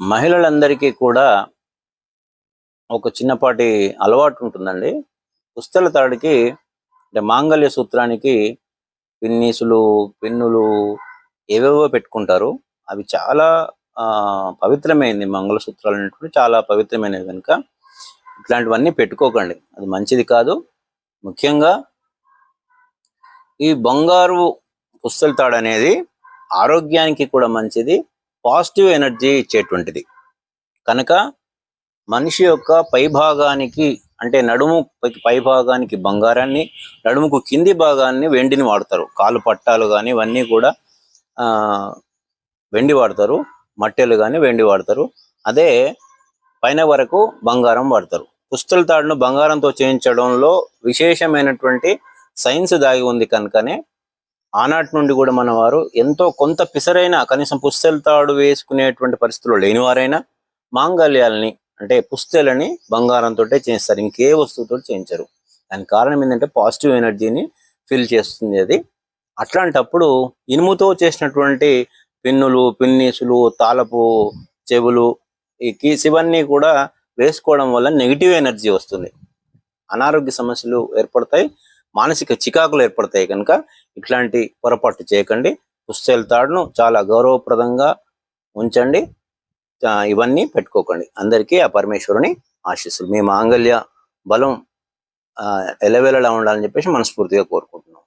మహిళలందరికీ కూడా ఒక చిన్నపాటి అలవాటు ఉంటుందండి. పుస్తల తాడికి అంటే మాంగళ్య సూత్రానికి పిన్నీసులు పిన్నులు ఏవేవో పెట్టుకుంటారు. అవి చాలా పవిత్రమైంది పవిత్రమైనది మంగళసూత్రాలు అనేటువంటి చాలా పవిత్రమైనవి కనుక ఇట్లాంటివన్నీ పెట్టుకోకండి. అది మంచిది కాదు. ముఖ్యంగా ఈ బంగారు పుస్తల తాడు అనేది ఆరోగ్యానికి కూడా మంచిది. పాజిటివ్ ఎనర్జీ ఇచ్చేటువంటిది. కనుక మనిషి యొక్క పైభాగానికి అంటే నడుము పై- పైభాగానికి బంగారాన్ని నడుముకు కింది భాగాన్ని వెండిని వాడతారు. కాలు పట్టాలు కానీ ఇవన్నీ కూడా ఆ, వెండి వాడతారు. మట్టెలు కానీ వెండి వాడతారు. అదే పైన వరకు బంగారం వాడతారు. పుస్తల తాడును బంగారంతో చేయించడంలో విశేషమైనటువంటి సైన్స్ దాగి ఉంది కనుకనే ఆనాటి నుండి కూడా మన వారు ఎంతో కొంత పిసరైన కనీసం పుస్తల తాడు వేసుకునేటువంటి పరిస్థితుల్లో లేనివారైనా మాంగళ్యాలని అంటే పుస్తెలని బంగారంతో చేస్తారు ఇంకే వస్తువుతో చేయించరు. దానికి కారణం ఏంటంటే పాజిటివ్ ఎనర్జీని ఫిల్ చేస్తుంది అది. అట్లాంటప్పుడు ఇనుముతో చేసినటువంటి పిన్నులు పిన్నీసులు తాళపు చెవులు ఈ కీస్ ఇవన్నీ కూడా వేసుకోవడం వల్ల నెగిటివ్ ఎనర్జీ వస్తుంది. అనారోగ్య సమస్యలు ఏర్పడతాయి. మానసిక చికాకులు ఏర్పడతాయి కనుక ఇట్లాంటి పొరపాటు చేయకండి. పుస్తల తాడును చాలా గౌరవప్రదంగా ఉంచండి. ఇవన్నీ పెట్టుకోకండి. అందరికీ ఆ పరమేశ్వరుని ఆశీస్సులు. మీ మాంగళ్య బలం ఆ, ఎలవెలలా ఉండాలని చెప్పేసి మనస్ఫూర్తిగా కోరుకుంటున్నాం.